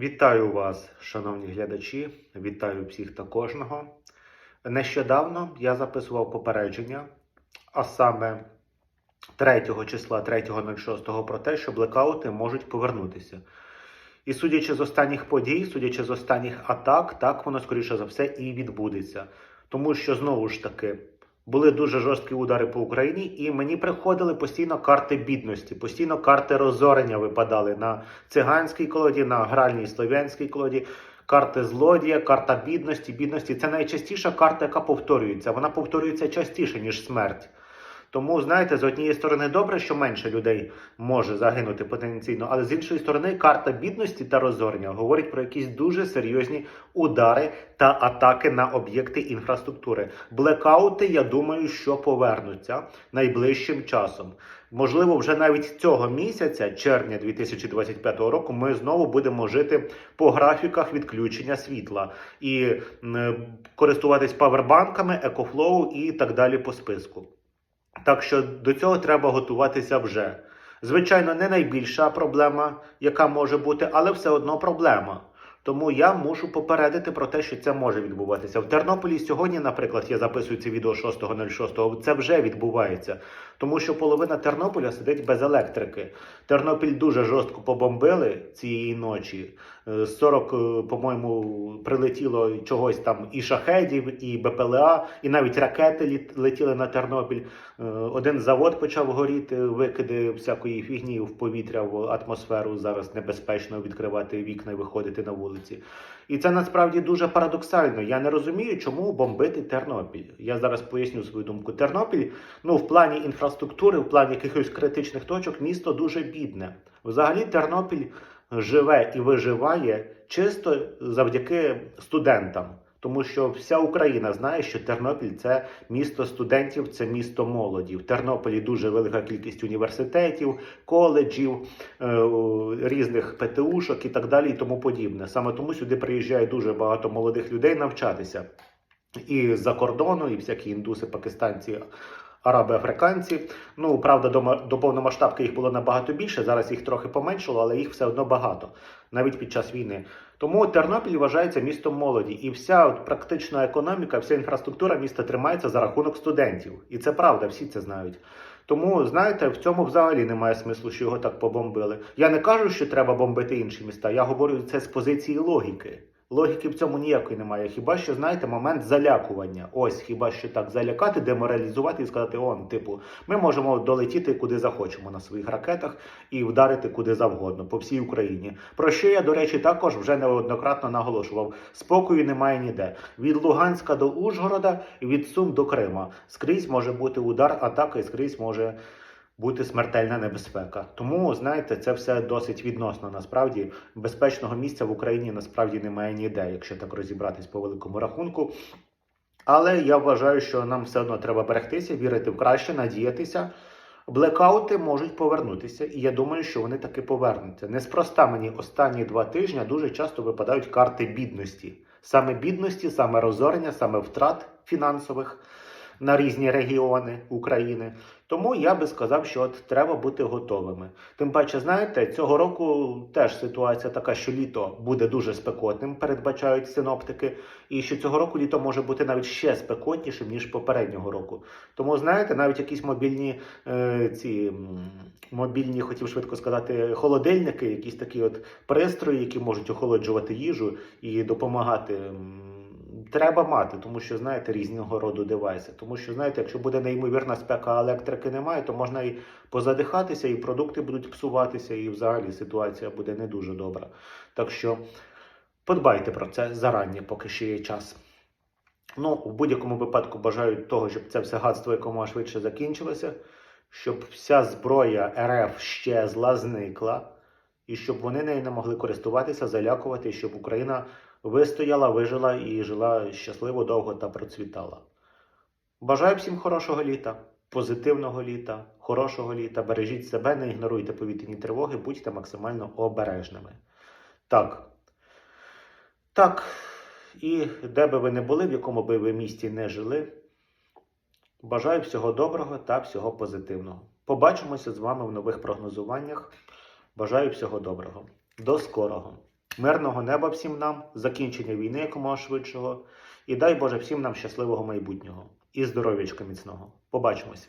Вітаю вас, шановні глядачі. Вітаю всіх та кожного. Нещодавно я записував попередження, а саме 3 числа 3.06 про те, що блекаути можуть повернутися. І судячи з останніх подій, судячи з останніх атак, так воно скоріше за все і відбудеться. Тому що знову ж таки були дуже жорсткі удари по Україні, і мені приходили постійно карти бідності, постійно карти розорення випадали на циганській колоді, на гральній слов'янській колоді. Карти злодія, карта бідності, бідності це найчастіша карта, яка повторюється. Вона повторюється частіше, ніж смерть. Тому, знаєте, з однієї сторони добре, що менше людей може загинути потенційно, але з іншої сторони, карта бідності та розорення говорить про якісь дуже серйозні удари та атаки на об'єкти інфраструктури. Блекаути, я думаю, що повернуться найближчим часом. Можливо, вже навіть цього місяця, червня 2025 року, ми знову будемо жити по графіках відключення світла і користуватись павербанками, екофлоу і так далі по списку. Так що до цього треба готуватися вже. Звичайно, не найбільша проблема, яка може бути, але все одно проблема. Тому я мушу попередити про те, що це може відбуватися. В Тернополі сьогодні, наприклад, я записую це відео 6.06, це вже відбувається. Тому що половина Тернополя сидить без електрики. Тернопіль дуже жорстко побомбили цієї ночі. Е, 40, е, по-моєму, прилетіло чогось там і шахедів, і БПЛА, і навіть ракети летіли на Тернопіль. Е, Один завод почав горіти, викиди всякої фігні в повітря, в атмосферу. Зараз небезпечно відкривати вікна і виходити на вулиці. І це насправді дуже парадоксально. Я не розумію, чому бомбити Тернопіль. Я зараз поясню свою думку. Тернопіль, ну в плані інфраструктури, в плані якихось критичних точок, місто дуже бідне. Взагалі, Тернопіль живе і виживає чисто завдяки студентам. Тому що вся Україна знає, що Тернопіль це місто студентів, це місто молоді. В Тернополі дуже велика кількість університетів, коледжів, е, різних ПТУшок і так далі, і тому подібне. Саме тому сюди приїжджає дуже багато молодих людей навчатися і з-за кордону, і всякі індуси, пакистанці. Араби, африканці. Ну правда, до, до повномасштабки їх було набагато більше. Зараз їх трохи поменшало, але їх все одно багато, навіть під час війни. Тому Тернопіль вважається містом молоді, і вся от, практична економіка, вся інфраструктура міста тримається за рахунок студентів. І це правда, всі це знають. Тому, знаєте, в цьому взагалі немає смислу, що його так побомбили. Я не кажу, що треба бомбити інші міста. Я говорю це з позиції логіки. Логіки в цьому ніякої немає. Хіба що, знаєте, момент залякування. Ось хіба що так залякати, деморалізувати і сказати: он, типу, ми можемо долетіти куди захочемо на своїх ракетах і вдарити куди завгодно по всій Україні. Про що я, до речі, також вже неоднократно наголошував: спокою немає ніде. Від Луганська до Ужгорода від Сум до Крима. Скрізь може бути удар, атака, і скрізь може бути смертельна небезпека. Тому знаєте, це все досить відносно. Насправді безпечного місця в Україні насправді немає ніде, якщо так розібратись по великому рахунку. Але я вважаю, що нам все одно треба берегтися, вірити в краще, надіятися. Блекаути можуть повернутися, і я думаю, що вони таки повернуться. Неспроста мені останні два тижні дуже часто випадають карти бідності. Саме бідності, саме розорення, саме втрат фінансових на різні регіони України. Тому я би сказав, що от треба бути готовими. Тим паче, знаєте, цього року теж ситуація така, що літо буде дуже спекотним, передбачають синоптики, і що цього року літо може бути навіть ще спекотнішим ніж попереднього року. Тому знаєте, навіть якісь мобільні е, ці мобільні, хотів швидко сказати, холодильники, якісь такі от пристрої, які можуть охолоджувати їжу і допомагати. Треба мати, тому що знаєте різного роду девайси. Тому що знаєте, якщо буде неймовірна спека, електрики немає, то можна і позадихатися, і продукти будуть псуватися, і взагалі ситуація буде не дуже добра. Так що подбайте про це зарані, поки ще є час. Ну, в будь-якому випадку бажаю того, щоб це все гадство якомога швидше закінчилося, щоб вся зброя РФ щезла, зникла, і щоб вони нею не могли користуватися, залякувати, щоб Україна вистояла, вижила і жила щасливо, довго та процвітала. Бажаю всім хорошого літа, позитивного літа, хорошого літа. Бережіть себе, не ігноруйте повітряні тривоги, будьте максимально обережними. Так. Так. І де би ви не були, в якому би ви місті не жили, бажаю всього доброго та всього позитивного. Побачимося з вами в нових прогнозуваннях. Бажаю всього доброго. До скорого. Мирного неба всім нам, закінчення війни якомога швидшого. І дай Боже всім нам щасливого майбутнього і здоров'ячка міцного. Побачимось!